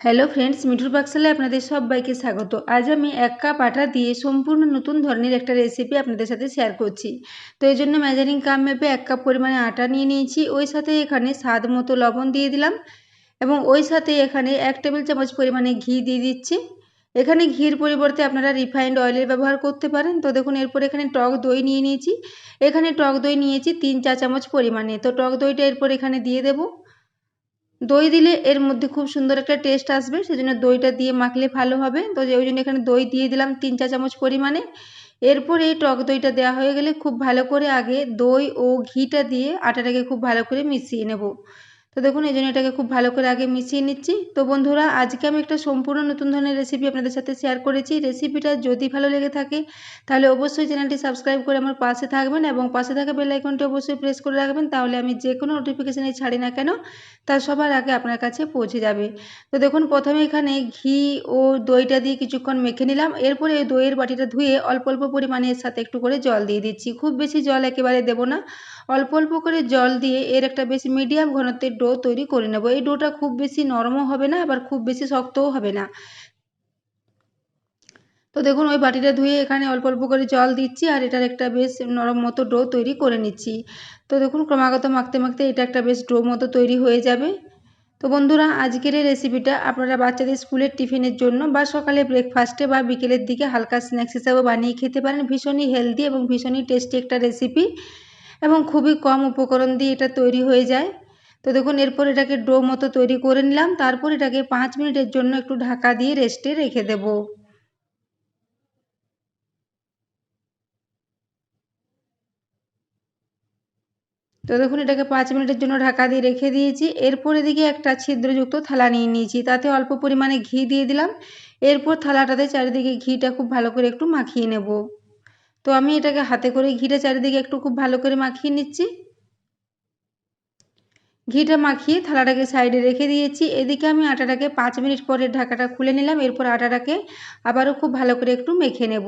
Hello friends মিঠুর পাকশালে আপনাদের সবাইকে স্বাগত। আজ আমি এক কাপ আটা দিয়ে সম্পূর্ণ নতুন ধরনের একটা রেসিপি আপনাদের সাথে শেয়ার করছি। তো এই জন্য মেজারিং কাপ মেপে এক কাপ পরিমাণে আটা নিয়ে নিয়েছি। ওই সাথে এখানে স্বাদ মতো লবণ দিয়ে দিলাম এবং ওই সাথে এখানে এক টেবিল চামচ পরিমাণে ঘি দিয়ে দিচ্ছি। এখানে ঘির পরিবর্তে আপনারা রিফাইন্ড অয়েলের ব্যবহার করতে পারেন। তো দেখুন, এরপর এখানে টক দই নিয়ে নিয়েছি। এখানে টক দই নিয়েছি তিন চা চামচ পরিমাণে। তো টক দইটা এরপর এখানে দিয়ে দেবো। দই দিলে এর মধ্যে খুব সুন্দর একটা টেস্ট আসবে, সেজন্য দইটা দিয়ে মাখলে ভালো হবে। তো ওই জন্য এখানে দই দিয়ে দিলাম তিন চা চামচ পরিমাণে। এরপর এই টক দইটা দেওয়া হয়ে গেলে খুব ভালো করে আগে দই ও ঘিটা দিয়ে আটাটাকে খুব ভালো করে মিশিয়ে নেব। তো দেখুন, এই জন্য এটাকে খুব ভালো করে আগে মিশিয়ে নিচ্ছি। তো বন্ধুরা, আজকে আমি একটা সম্পূর্ণ নতুন ধরনের রেসিপি আপনাদের সাথে শেয়ার করেছি। রেসিপিটা যদি ভালো লেগে থাকে, তাহলে অবশ্যই চ্যানেলটি সাবস্ক্রাইব করে আমার পাশে থাকবেন এবং পাশে থাকা বেল আইকনটি অবশ্যই প্রেস করে রাখবেন, তাহলে আমি যে কোনো নোটিফিকেশানে ছাড়ি না কেন, তা সবার আগে আপনার কাছে পৌঁছে যাবে। তো দেখুন, প্রথমে এখানে ঘি ও দইটা দিয়ে কিছুক্ষণ মেখে নিলাম। এরপরে এই দইয়ের বাটিটা ধুয়ে অল্প অল্প পরিমাণে সাথে একটু করে জল দিয়ে দিচ্ছি। খুব বেশি জল একেবারে দেবো না। অল্প অল্প করে জল দিয়ে এর একটা বেশ মিডিয়াম ঘনত্বের ডো তৈরি করে নেব। এই ডোটা খুব বেশি নরমও হবে না, আবার খুব বেশি শক্তও হবে না। তো দেখুন, ওই বাটিটা ধুয়ে এখানে অল্প অল্প করে জল দিচ্ছি আর এটার একটা বেশ নরম মতো ডো তৈরি করে নিচ্ছি। তো দেখুন, ক্রমাগত মাখতে মাখতে এটা একটা বেশ ডো মতো তৈরি হয়ে যাবে। তো বন্ধুরা, আজকের এই রেসিপিটা আপনারা বাচ্চাদের স্কুলের টিফিনের জন্য বা সকালে ব্রেকফাস্টে বা বিকেলের দিকে হালকা স্ন্যাক্স হিসাবে বানিয়ে খেতে পারেন। ভীষণই হেলদি এবং ভীষণই টেস্টি একটা রেসিপি এবং খুবই কম উপকরণ দিয়ে এটা তৈরি হয়ে যায়। তো দেখুন, এরপর এটাকে ডো মতো তৈরি করে নিলাম। তারপর এটাকে পাঁচ মিনিটের জন্য একটু ঢাকা দিয়ে রেস্টে রেখে দেব। তো দেখুন, এটাকে পাঁচ মিনিটের জন্য ঢাকা দিয়ে রেখে দিয়েছি। এরপর এদিকে একটা ছিদ্রযুক্ত থালা নিয়ে নিয়েছি। তাতে অল্প পরিমাণে ঘি দিয়ে দিলাম। এরপর থালাটাতে চারিদিকে ঘিটা খুব ভালো করে একটু মাখিয়ে নেব। তো আমি এটাকে হাতে করে ঘিটা চারিদিকে একটু খুব ভালো করে মাখিয়ে নিচ্ছি। ঘিটা মাখিয়ে থালাটাকে সাইডে রেখে দিয়েছি। এদিকে আমি আটাটাকে পাঁচ মিনিট পরে ঢাকাটা খুলে নিলাম। এরপর আটাটাকে আবারও খুব ভালো করে একটু মেখে নেব।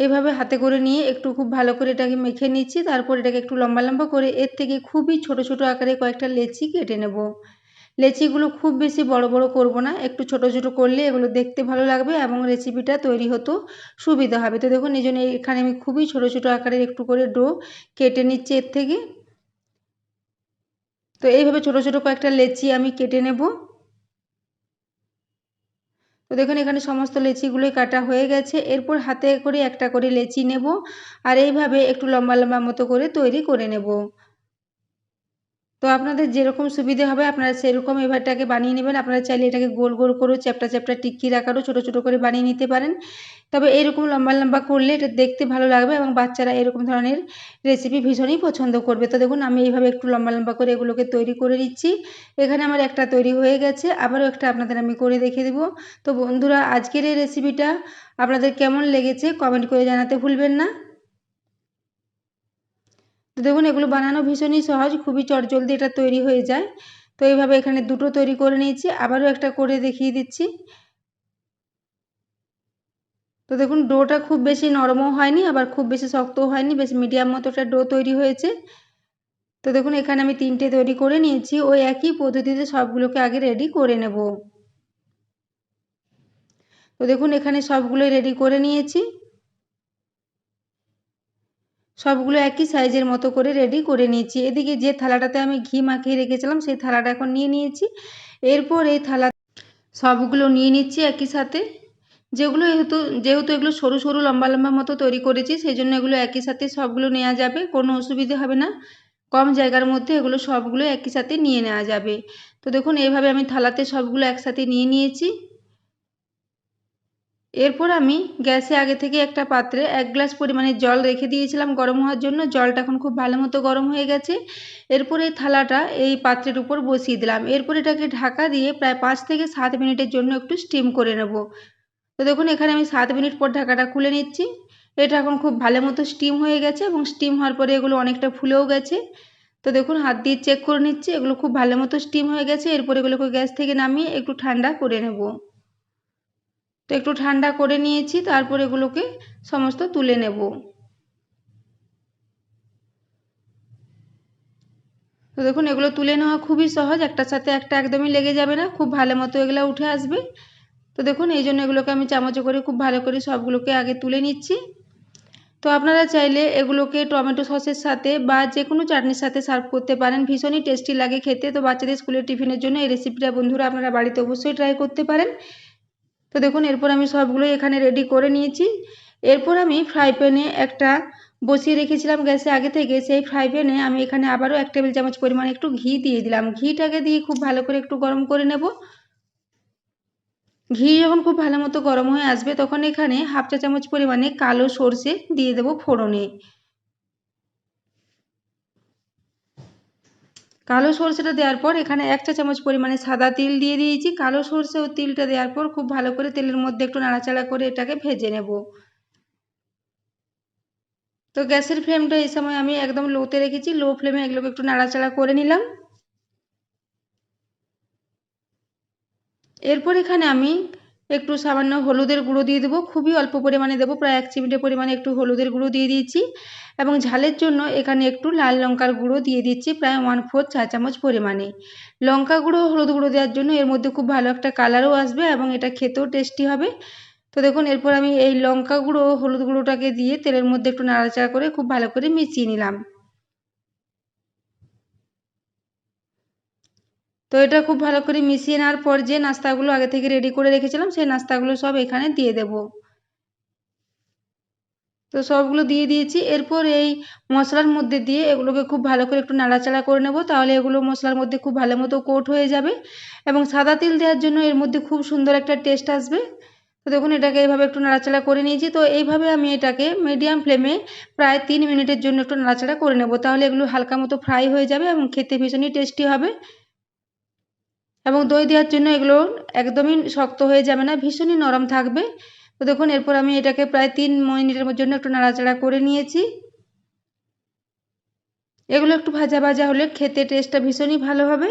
এভাবে হাতে করে নিয়ে একটু খুব ভালো করে এটাকে মেখে নিচ্ছি। তারপর এটাকে একটু লম্বা লম্বা করে এর থেকে খুবই ছোট ছোট আকারে কয়েকটা লেচি কেটে নেব। লেচিগুলো খুব বেশি বড় বড় করব না, একটু ছোট ছোট করলে এগুলো দেখতে ভালো লাগবে এবং রেসিপিটা তৈরি হতো সুবিধা হবে। তো দেখুন, এই জন্য এখানে আমি খুবই ছোট ছোট আকারের একটু করে ডো কেটে নিচ্ছি এর থেকে। তো এইভাবে ছোট ছোট কয়েকটা লেচি আমি কেটে নেব। তো দেখুন, এখানে সমস্ত লেচিগুলোই কাটা হয়ে গেছে। এরপর হাতে করে একটা করে লেচি নেব আর এইভাবে একটু লম্বা লম্বা মতো করে তৈরি করে নেব। তো আপনাদের যেরকম সুবিধে হবে, আপনারা সেরকম এবারটাকে বানিয়ে নেবেন। আপনারা চাইলে এটাকে গোল গোল করেও চ্যাপটা চ্যাপটা টিক্কির আকারও ছোটো ছোটো করে বানিয়ে নিতে পারেন। তবে এরকম লম্বা লম্বা করলে এটা দেখতে ভালো লাগবে এবং বাচ্চারা এরকম ধরনের রেসিপি ভীষণই পছন্দ করবে। তো দেখুন, আমি এইভাবে একটু লম্বা লম্বা করে এগুলোকে তৈরি করে দিচ্ছি এখানে আমার একটা তৈরি হয়ে গেছে, আবারও একটা আপনাদের আমি করে দেখে দেব। তো বন্ধুরা, আজকের এই রেসিপিটা আপনাদের কেমন লেগেছে কমেন্ট করে জানাতে ভুলবেন না। তো দেখুন, এগুলো বানানো ভীষণই সহজ, খুবই চটজলদি এটা তৈরি হয়ে যায়। তো এইভাবে এখানে দুটো তৈরি করে নিয়েছি, আবারও একটা করে দেখিয়ে দিচ্ছি। তো দেখুন, ডোটা খুব বেশি নরমও হয়নি, আবার খুব বেশি শক্তও হয়নি, বেশ মিডিয়াম মতো একটা ডো তৈরি হয়েছে। তো দেখুন, এখানে আমি তিনটে তৈরি করে নিয়েছি, ওই একই পদ্ধতিতে সবগুলোকে আগে রেডি করে নেব। তো দেখুন, এখানে সবগুলোই রেডি করে নিয়েছি। সবগুলো একই সাইজের মতো করে রেডি করে নিয়েছি। এদিকে যে থালাটাতে আমি ঘি মাখিয়ে রেখেছিলাম, সেই থালাটা এখন নিয়ে নিয়েছি। এরপর এই থালা সবগুলো নিয়ে নিচ্ছি একই সাথে। যেগুলো যেহেতু যেহেতু এগুলো সরু সরু লম্বা লম্বা মতো তৈরি করেছি, সেই জন্য এগুলো একই সাথে সবগুলো নেওয়া যাবে, কোনো অসুবিধে হবে না। কম জায়গার মধ্যে এগুলো সবগুলো একই সাথে নিয়ে নেওয়া যাবে। তো দেখুন এইভাবে আমি থালাতে সবগুলো একসাথে নিয়ে নিয়েছি। এরপর আমি গ্যাসে আগে থেকে একটা পাত্রে এক গ্লাস পরিমাণে জল রেখে দিয়েছিলাম গরম হওয়ার জন্য। জলটা এখন খুব ভালো মতো গরম হয়ে গেছে। এরপর এই থালাটা এই পাত্রের উপর বসিয়ে দিলাম। এরপর এটাকে ঢাকা দিয়ে প্রায় পাঁচ থেকে সাত মিনিটের জন্য একটু স্টিম করে নেব। তো দেখুন, এখানে আমি সাত মিনিট পর ঢাকাটা খুলে নিচ্ছি। এটা এখন খুব ভালো মতো স্টিম হয়ে গেছে এবং স্টিম হওয়ার পরে এগুলো অনেকটা ফুলেও গেছে। তো দেখুন, হাত দিয়ে চেক করে নিচ্ছি। এগুলো খুব ভালো মতো স্টিম হয়ে গেছে। এরপর এগুলোকে গ্যাস থেকে নামিয়ে একটু ঠান্ডা করে নেব। একটু ঠান্ডা করে নিয়েছি, তারপর এগুলোকে সমস্ত তুলে নেব। তো দেখুন, এগুলো তুলে নেওয়া খুবই সহজ, একটার সাথে একটা একদমই লেগে যাবে না, খুব ভালো মতো এগুলো উঠে আসবে। তো দেখুন, এই জন্য এগুলোকে আমি চামচে করে খুব ভালো করে সবগুলোকে আগে তুলে নিচ্ছি। তো আপনারা চাইলে এগুলোকে টমেটো সসের সাথে বা যে কোনো চাটনির সাথে সার্ভ করতে পারেন, ভীষণই টেস্টি লাগে খেতে। তো বাচ্চাদের স্কুলের টিফিনের জন্য এই রেসিপিটা বন্ধুরা আপনারা বাড়িতে অবশ্যই ট্রাই করতে পারেন। তো দেখুন, এরপর আমি সবগুলোই এখানে রেডি করে নিয়েছি। এরপর আমি ফ্রাই প্যানে একটা বসিয়ে রেখেছিলাম গ্যাসে আগে থেকে। সেই ফ্রাই প্যানে আমি এখানে আবারও এক টেবিল চামচ পরিমাণে একটু ঘি দিয়ে দিলাম। ঘিটাকে দিয়ে খুব ভালো করে একটু গরম করে নেব। ঘি যখন খুব ভালো মতো গরম হয়ে আসবে, তখন এখানে হাফ চা চামচ পরিমাণে কালো সর্ষে দিয়ে দেবো ফোড়নে। কালো সর্ষেটা দেওয়ার পর এখানে এক চা চামচ পরিমাণে সাদা তিল দিয়ে দিয়েছি। কালো সর্ষে ও তিলটা দেওয়ার পর খুব ভালো করে তেলের মধ্যে একটু নাড়াচাড়া করে এটাকে ভেজে নেব। তো গ্যাসের ফ্লেমটা এই সময় আমি একদম লোতে রেখেছি, লো ফ্লেমে এগুলোকে একটু নাড়াচাড়া করে নিলাম। এরপর এখানে আমি একটু সামান্য হলুদের গুঁড়ো দিয়ে দেবো। খুবই অল্প পরিমাণে দেবো, প্রায় এক চিমটে পরিমাণে একটু হলুদের গুঁড়ো দিয়ে দিয়েছি। এবং ঝালের জন্য এখানে একটু লাল লঙ্কার গুঁড়ো দিয়ে দিচ্ছি, প্রায় ওয়ান ফোর চা চামচ পরিমাণে। লঙ্কা গুঁড়ো হলুদ গুঁড়ো দেওয়ার জন্য এর মধ্যে খুব ভালো একটা কালারও আসবে এবং এটা খেতেও টেস্টি হবে। তো দেখুন, এরপর আমি এই লঙ্কা গুঁড়ো হলুদ গুঁড়োটাকে দিয়ে তেলের মধ্যে একটু নাড়াচাড়া করে খুব ভালো করে মিশিয়ে নিলাম। তো এটা খুব ভালো করে মিশিয়ে নেওয়ার পর যে নাস্তাগুলো আগে থেকে রেডি করে রেখেছিলাম, সেই নাস্তাগুলো সব এখানে দিয়ে দেব। তো সবগুলো দিয়ে দিয়েছি। এরপর এই মশলার মধ্যে দিয়ে এগুলোকে খুব ভালো করে একটু নাড়াচাড়া করে নেব, তাহলে এগুলো মশলার মধ্যে খুব ভালো মতো কোট হয়ে যাবে এবং সাদা তিল দেওয়ার জন্য এর মধ্যে খুব সুন্দর একটা টেস্ট আসবে। তো দেখুন, এটাকে এইভাবে একটু নাড়াচাড়া করে নিয়েছি। তো এইভাবে আমি এটাকে মিডিয়াম ফ্লেমে প্রায় তিন মিনিটের জন্য একটু নাড়াচাড়া করে নেব, তাহলে এগুলো হালকা মতো ফ্রাই হয়ে যাবে এবং খেতে ভীষণই টেস্টি হবে। এবং দই দেওয়ার জন্য এগুলো একদমই শক্ত হয়ে যাবে না, ভীষণই নরম থাকবে। তো দেখুন, এরপর আমি এটাকে প্রায় তিন মিনিটের জন্য একটু নাড়াচাড়া করে নিয়েছি। এগুলো একটু ভাজা ভাজা হলে খেতে টেস্টটা ভীষণই ভালো হবে।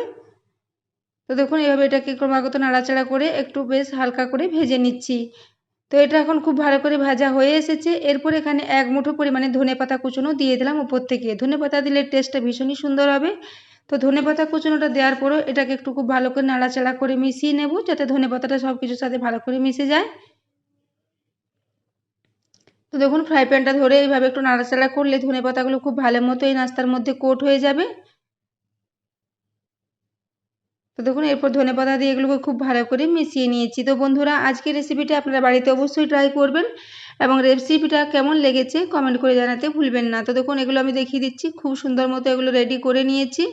তো দেখুন, এভাবে এটাকে ক্রমাগত নাড়াচাড়া করে একটু বেশ হালকা করে ভেজে নিচ্ছি। তো এটা এখন খুব ভালো করে ভাজা হয়ে এসেছে। এরপর এখানে এক মুঠো পরিমাণে ধনে পাতা কুচুনো দিয়ে দিলাম উপর থেকে। ধনে পাতা দিলে টেস্টটা ভীষণই সুন্দর হবে। তো ধনে পাতা কুচনোটা দেওয়ার পরও এটাকে একটু খুব ভালো করে নাড়াচাড়া করে মিশিয়ে নেব, যাতে ধনে পাতাটা সব কিছুর সাথে ভালো করে মিশে যায়। তো দেখুন, ফ্রাই প্যানটা ধরে এইভাবে একটু নাড়াচাড়া করলে ধনে পাতাগুলো খুব ভালো মতো এই নাস্তার মধ্যে কোট হয়ে যাবে। তো দেখুন, এরপর ধনে পাতা দিয়ে এগুলোকে খুব ভালো করে মিশিয়ে নিয়েছি। তো বন্ধুরা, আজকের রেসিপিটা আপনারা বাড়িতে অবশ্যই ট্রাই করবেন এবং রেসিপিটা কেমন লেগেছে কমেন্ট করে জানাতে ভুলবেন না। তো দেখুন, এগুলো আমি দেখিয়ে দিচ্ছি, খুব সুন্দর মতো এগুলো রেডি করে নিয়েছি।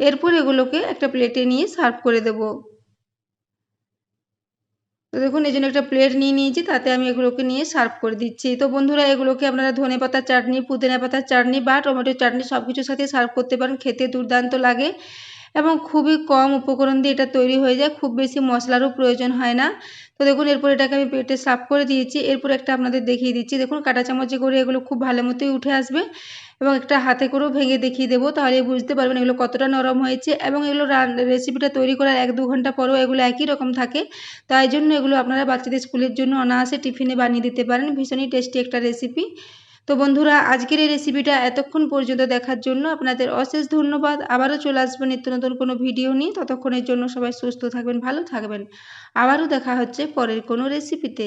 এরপর এগুলোকে একটা প্লেটে নিয়ে সার্ভ করে দেব। তো দেখুন, এই জন্য একটা প্লেট নিয়ে নিয়েছি, তাতে আমি এগুলোকে নিয়ে সার্ভ করে দিচ্ছি। তো বন্ধুরা, এগুলোকে আপনারা ধনে পাতার চাটনি, পুদিনা পাতার চাটনি বা টমেটোর চাটনি সব কিছুর সাথে সার্ভ করতে পারেন, খেতে দুর্দান্ত লাগে। এবং খুবই কম উপকরণ দিয়ে এটা তৈরি হয়ে যায়। খুব বেশি মশলারও প্রয়োজন হয় না। তো দেখুন, এরপর এটাকে আমি পেটে সাফ করে দিয়েছি। এরপর একটা আপনাদের দেখিয়ে দিচ্ছি। দেখুন, কাটা চামচে করে এগুলো খুব ভালো মতোই উঠে আসবে এবং একটা হাতে করেও ভেঙে দেখিয়ে দেবো। তাহলে বুঝতে পারবেন এগুলো কতটা নরম হয়েছে এবং এগুলো রেসিপিটা তৈরি করার এক দু ঘণ্টা পরেও এগুলো একই রকম থাকে। তাই জন্য এগুলো আপনারা বাচ্চাদের স্কুলের জন্য অনায়াসে টিফিনে বানিয়ে দিতে পারেন। ভীষণই টেস্টি একটা রেসিপি তো বন্ধুরা, আজকের এই রেসিপিটা এতক্ষণ পর্যন্ত দেখার জন্য আপনাদের অশেষ ধন্যবাদ। আবারও চলে আসবেন নিত্য নতুন কোনো ভিডিও নিয়ে। ততক্ষণের জন্য সবাই সুস্থ থাকবেন, ভালো থাকবেন। আবারও দেখা হচ্ছে পরের কোনো রেসিপিতে